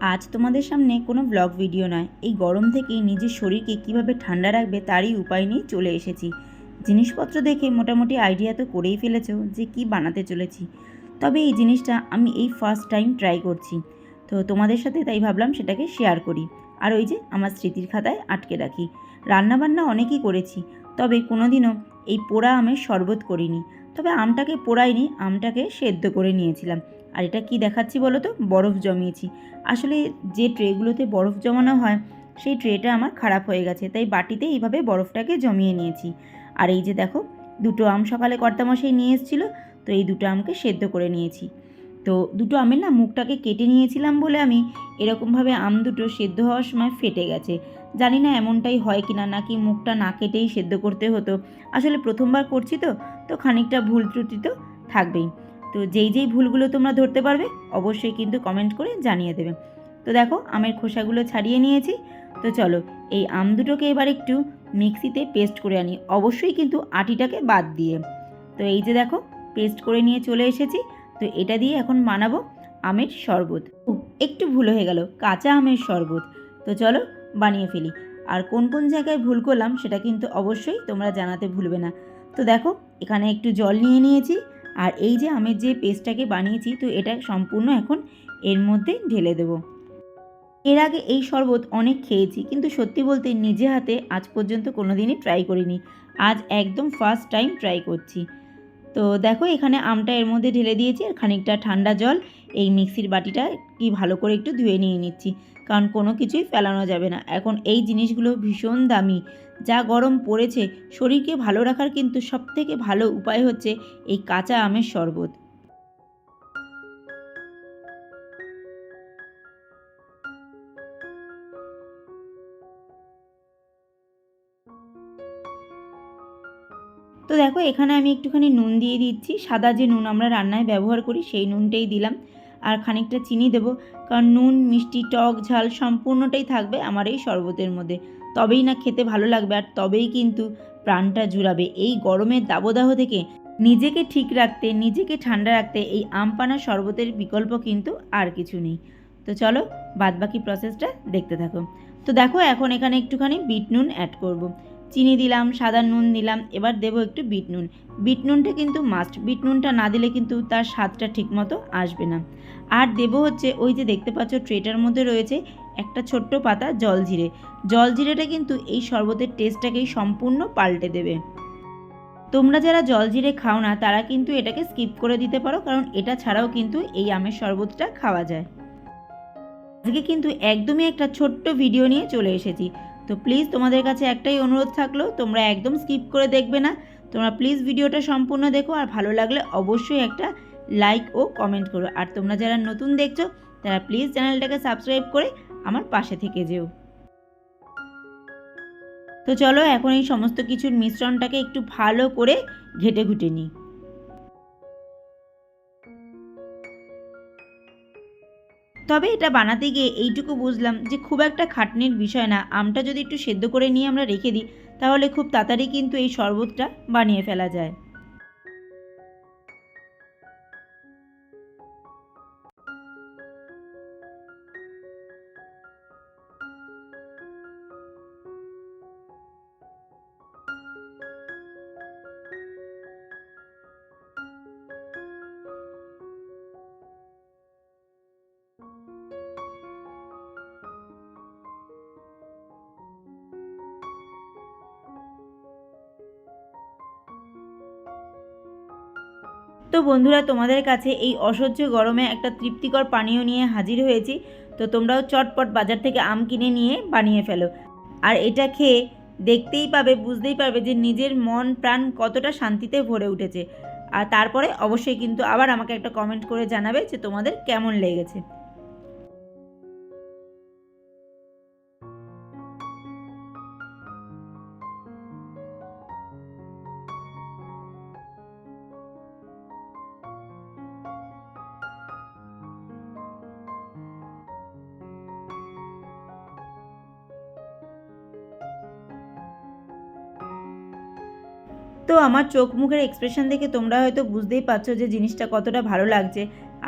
আজ তোমাদের সামনে কোনো ব্লগ ভিডিও নয়। এই গরম থেকে নিজের শরীরকে কীভাবে ঠান্ডা রাখবে তারই উপায় নিয়ে চলে এসেছি। জিনিসপত্র দেখে মোটামুটি আইডিয়া তো করেই ফেলেছ যে কি বানাতে চলেছি। তবে এই জিনিসটা আমি এই ফার্স্ট টাইম ট্রাই করছি। তো তোমাদের সাথে তাই ভাবলাম সেটাকে শেয়ার করি। আর ওই যে আমার স্মৃতির খাতায় আটকে রাখি। রান্নাবান্না অনেকই করেছি, তবে কোনোদিনও এই পোড়া আমের শরবত করিনি। তবে আমটাকে পোড়াইনি, আমটাকে সেদ্ধ করে নিয়েছিলাম। আর এটা কি দেখাচ্ছি বলো তো? বরফ জমিয়েছি। আসলে যে ট্রেগুলোতে বরফ জমানো হয়, সেই ট্রেটা আমার খারাপ হয়ে গেছে, তাই বাটিতে এইভাবে বরফটাকে জমিয়ে নিয়েছি। আর এই যে দেখো, দুটো আম সকালে কর্তামশাই নিয়ে এসেছিল, তো এই দুটো আমকে সেদ্ধ করে নিয়েছি। তো দুটো আমের না মুখটাকে কেটে নিয়েছিলাম বলে আমি এরকমভাবে আম দুটো সেদ্ধ হওয়ার সময় ফেটে গেছে। জানি না এমনটাই হয় কি না নাকি মুখটা না কেটেই সেদ্ধ করতে হতো। আসলে প্রথমবার করছি তো তো খানিকটা ভুল ত্রুটি তো থাকবেই। তো যেই যেই ভুলগুলো তোমরা ধরতে পারবে, অবশ্যই কিন্তু কমেন্ট করে জানিয়ে দেবে। তো দেখো, আমের খোসাগুলো ছাড়িয়ে নিয়েছি। তো চলো, এই আম দুটোকে এবার একটু মিক্সিতে পেস্ট করে আনি। অবশ্যই কিন্তু আটিটাকে বাদ দিয়ে। তো এই যে দেখো, পেস্ট করে নিয়ে চলে এসেছি। তো এটা দিয়ে এখন বানাবো আমের শরবত। একটু ভুল হয়ে গেল, কাঁচা আমের শরবত। তো চলো বানিয়ে ফেলি। আর কোন কোন জায়গায় ভুল করলাম সেটা কিন্তু অবশ্যই তোমরা জানাতে ভুলবে না। তো দেখো, এখানে একটু জল নিয়ে নিয়েছি। আর এই যে আমের যে পেস্টটাকে বানিয়েছি, তো এটা সম্পূর্ণ এখন এর মধ্যে ঢেলে দেবো। এর আগে এই শরবত অনেক খেয়েছি, কিন্তু সত্যি বলতে নিজে হাতে আজ পর্যন্ত কোনো দিনই ট্রাই করিনি। আজ একদম ফার্স্ট টাইম ট্রাই করছি। তো দেখো এখানে আমটা এর মধ্যে ঢেলে দিয়েছি আর খানিকটা ঠান্ডা জল। এই মিক্সির বাটিটা কি ভালো করে একটু ধুয়ে নিয়ে নিচ্ছি, কারণ কোনো কিছুই ফেলানো যাবে না। এখন এই জিনিসগুলো ভীষণ দামি। যা গরম পড়েছে, শরীরকে ভালো রাখার কিন্তু সবথেকে ভালো উপায় হচ্ছে এই কাঁচা আমের শরবত। তো দেখো, এখানে আমি একটুখানি নুন দিয়ে দিচ্ছি। সাদা যে নুন আমরা রান্নায় ব্যবহার করি, সেই নুনটাই দিলাম। আর খানিকটা চিনি দেবো, কারণ নুন, মিষ্টি, টক, ঝাল সম্পূর্ণটাই থাকবে আমার এই শরবতের মধ্যে। তবেই না খেতে ভালো লাগবে, আর তবেই কিন্তু প্রাণটা জুড়াবে। এই গরমের দাবদাহ থেকে নিজেকে ঠিক রাখতে, নিজেকে ঠান্ডা রাখতে এই আমপানা শরবতের বিকল্প কিন্তু আর কিছু নেই। তো চলো, বাদবাকি প্রসেসটা দেখতে থাকো। তো দেখো, এখন এখানে একটুখানি বিট নুন অ্যাড করব। চিনি দিলাম, সাদা নুন দিলাম, এবার দেবো একটু বিট নুন। বিট নুনটা কিন্তু মাস্ট বিট নুনটা না দিলে কিন্তু তার স্বাদটা ঠিকমতো আসবে না। আর দেবো হচ্ছে ওই যে দেখতে পাচ্ছ ট্রেটার মধ্যে রয়েছে একটা ছোট্ট পাতা জল জিরে। জল জিরেটা কিন্তু এই শরবতের টেস্টটাকেই সম্পূর্ণ পাল্টে দেবে। তোমরা যারা জল জিরে খাও না, তারা কিন্তু এটাকে স্কিপ করে দিতে পারো, কারণ এটা ছাড়াও কিন্তু এই আমের শরবতটা খাওয়া যায়। আজকে কিন্তু একদমই একটা ছোট্ট ভিডিও নিয়ে চলে এসেছি। তো প্লিজ তোমাদের কাছে একটাই অনুরোধ থাকল, তোমরা একদম স্কিপ করে দেখবে না। তোমরা প্লিজ ভিডিওটা সম্পূর্ণ দেখো, আর ভালো লাগলে অবশ্যই একটা লাইক ও কমেন্ট করো। আর তোমরা যারা নতুন দেখছ, তারা প্লিজ চ্যানেলটাকে সাবস্ক্রাইব করে আমার পাশে থেকে যেও। তো চলো, এখন এই সমস্ত কিছুর মিশ্রণটাকে একটু ভালো করে ঘেটে ঘুটে নিই। তবে এটা বানাতে গিয়ে এইটুকু বুঝলাম যে খুব একটা খাটনির বিষয় না। আমটা যদি একটু সেদ্ধ করে নিয়ে আমরা রেখে দিই, তাহলে খুব তাড়াতাড়ি কিন্তু এই শরবতটা বানিয়ে ফেলা যায়। তো বন্ধুরা, তোমাদের কাছে এই অসহ্য গরমে একটা তৃপ্তিকর পানীয় নিয়ে হাজির হয়েছি। তো তোমরাও চটপট বাজার থেকে আম কিনে নিয়ে বানিয়ে ফেলো। আর এটা খেয়ে দেখতেই পাবে, বুঝতেই পারবে যে নিজের মন, প্রাণ কতটা শান্তিতে ভরে উঠেছে। আর তারপরে অবশ্যই কিন্তু আবার আমাকে একটা কমেন্ট করে জানাবে যে তোমাদের কেমন লেগেছে। তো আমার চোখ মুখের এক্সপ্রেশন দেখে তোমরা হয়তো বুঝতেই পারছ যে জিনিসটা কতটা ভালো লাগছে।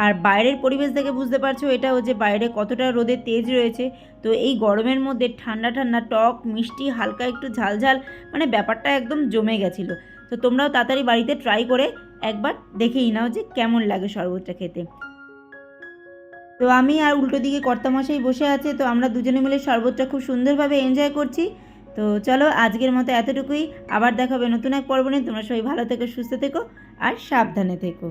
আর বাইরের পরিবেশ দেখে বুঝতে পারছ এটাও যে বাইরে কতটা রোদের তেজ রয়েছে। তো এই গরমের মধ্যে ঠান্ডা ঠান্ডা টক, মিষ্টি, হালকা একটু ঝালঝাল মানে ব্যাপারটা একদম জমে গেছিল। তো তোমরাও তাড়াতাড়ি বাড়িতে ট্রাই করে একবার দেখেই নাও যে কেমন লাগে শরবতটা খেতে। তো আমি আর উল্টো দিকে কর্তামশাই বসে আছে, তো আমরা দুজনে মিলে শরবতটা খুব সুন্দরভাবে এনজয় করছি। তো চলো আজকের মতো এতটুকুই। আবার দেখাবে নতুন এক পর্ব নিয়ে। তোমরা সবাই ভালো থেকো, সুস্থ থেকো আর সাবধানে থেকো।